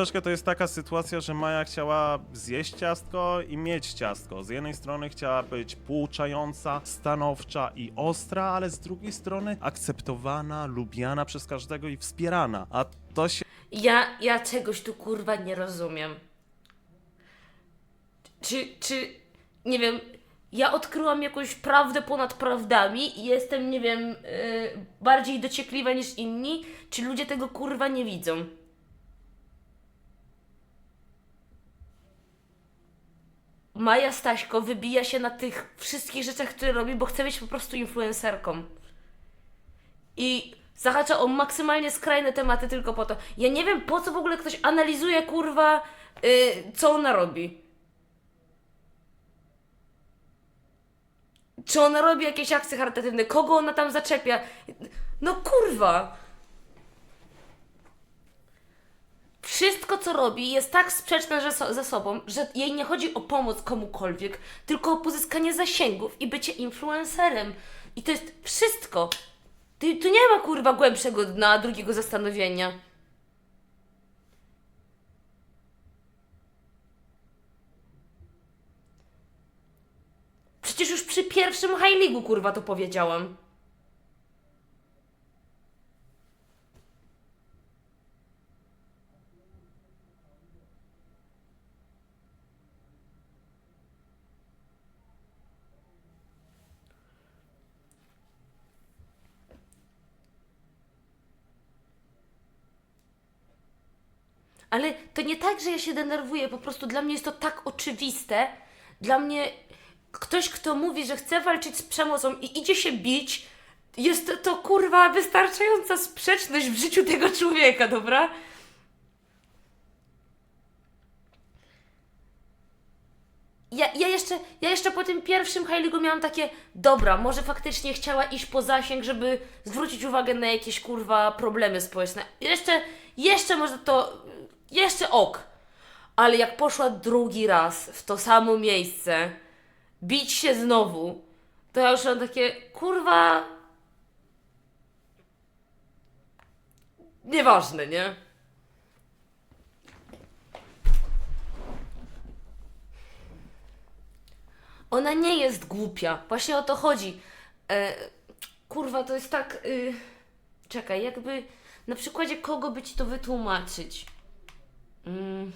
Troszkę to jest taka sytuacja, że Maja chciała zjeść ciastko i mieć ciastko. Z jednej strony chciała być pouczająca, stanowcza i ostra, ale z drugiej strony akceptowana, lubiana przez każdego i wspierana. A to się Ja, ja czegoś tu kurwa nie rozumiem. Czy, czy, nie wiem, ja odkryłam jakąś prawdę ponad prawdami i jestem, nie wiem, yy, bardziej dociekliwa niż inni, czy ludzie tego kurwa nie widzą? Maja Staśko wybija się na tych wszystkich rzeczach, które robi, bo chce być po prostu influencerką. I zahacza o maksymalnie skrajne tematy tylko po to. Ja nie wiem, po co w ogóle ktoś analizuje, kurwa, yy, co ona robi. Czy ona robi jakieś akcje charytatywne? Kogo ona tam zaczepia? No kurwa! Wszystko, co robi, jest tak sprzeczne so, ze sobą, że jej nie chodzi o pomoc komukolwiek, tylko o pozyskanie zasięgów i bycie influencerem. I to jest wszystko. Tu, tu nie ma kurwa głębszego dna, drugiego zastanowienia. Przecież już przy pierwszym High League'u kurwa to powiedziałam. Ale to nie tak, że ja się denerwuję, po prostu dla mnie jest to tak oczywiste. Dla mnie ktoś, kto mówi, że chce walczyć z przemocą i idzie się bić, jest to, to kurwa wystarczająca sprzeczność w życiu tego człowieka, dobra? Ja, ja, jeszcze, ja jeszcze po tym pierwszym League'u miałam takie, dobra, może faktycznie chciała iść po zasięg, żeby zwrócić uwagę na jakieś kurwa problemy społeczne. Jeszcze, jeszcze może to, jeszcze ok. Ale jak poszła drugi raz w to samo miejsce, bić się znowu, to ja już mam takie, kurwa... Nieważne, nie? Ona nie jest głupia. Właśnie o to chodzi. E, kurwa, to jest tak. Y, czekaj, jakby. Na przykładzie kogo by ci to wytłumaczyć? Mm.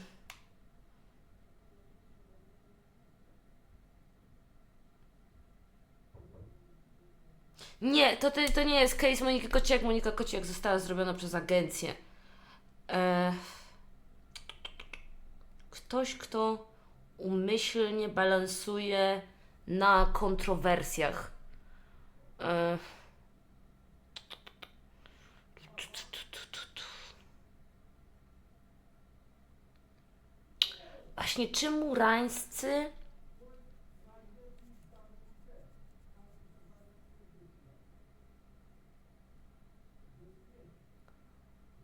Nie, to, to, nie jest case Moniki Kociak. Monika Kociak została zrobiona przez agencję. E, ktoś, kto umyślnie balansuje na kontrowersjach. E, Właśnie czy murańscy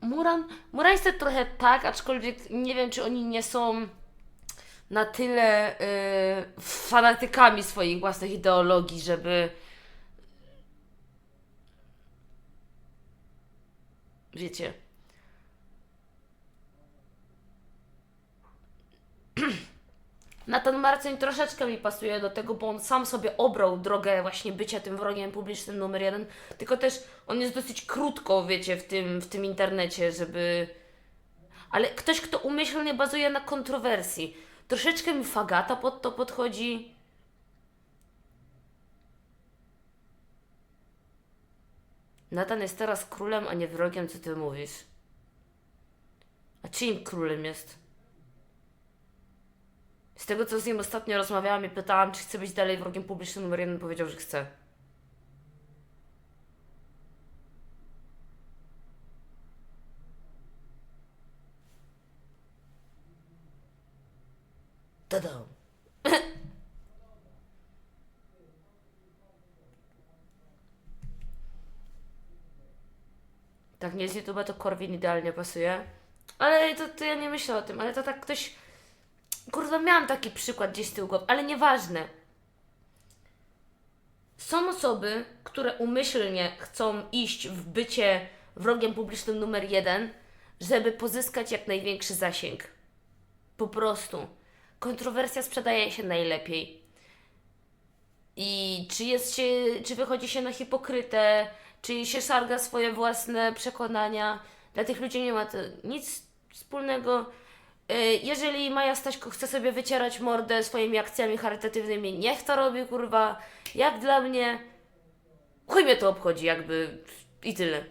Muran, murańscy trochę tak, aczkolwiek nie wiem, czy oni nie są na tyle y, fanatykami swoich własnych ideologii, żeby. Wiecie. Natan Marcin troszeczkę mi pasuje do tego, bo on sam sobie obrał drogę właśnie bycia tym wrogiem publicznym numer jeden, tylko też on jest dosyć krótko, wiecie, w tym, w tym internecie, żeby... Ale ktoś, kto umyślnie bazuje na kontrowersji. Troszeczkę mi Fagata pod to podchodzi. Natan jest teraz królem, a nie wrogiem, co ty mówisz. A czyim królem jest? Z tego, co z nim ostatnio rozmawiałam i pytałam, czy chce być dalej wrogiem publicznym numer jeden, powiedział, że chce. Tada! Tak, nie z YouTube'a to Korwin idealnie pasuje. Ale to, to ja nie myślę o tym, ale to tak ktoś... Kurwa, miałam taki przykład gdzieś z tyłu głowy, ale nieważne. Są osoby, które umyślnie chcą iść w bycie wrogiem publicznym numer jeden, żeby pozyskać jak największy zasięg. Po prostu. Kontrowersja sprzedaje się najlepiej. I czy jest się, czy wychodzi się na hipokrytę, czy się szarga swoje własne przekonania. Dla tych ludzi nie ma to nic wspólnego. Y, Jeżeli Maja Staśko chce sobie wycierać mordę swoimi akcjami charytatywnymi, niech to robi, kurwa. Jak dla mnie, chuj mnie to obchodzi, jakby i tyle.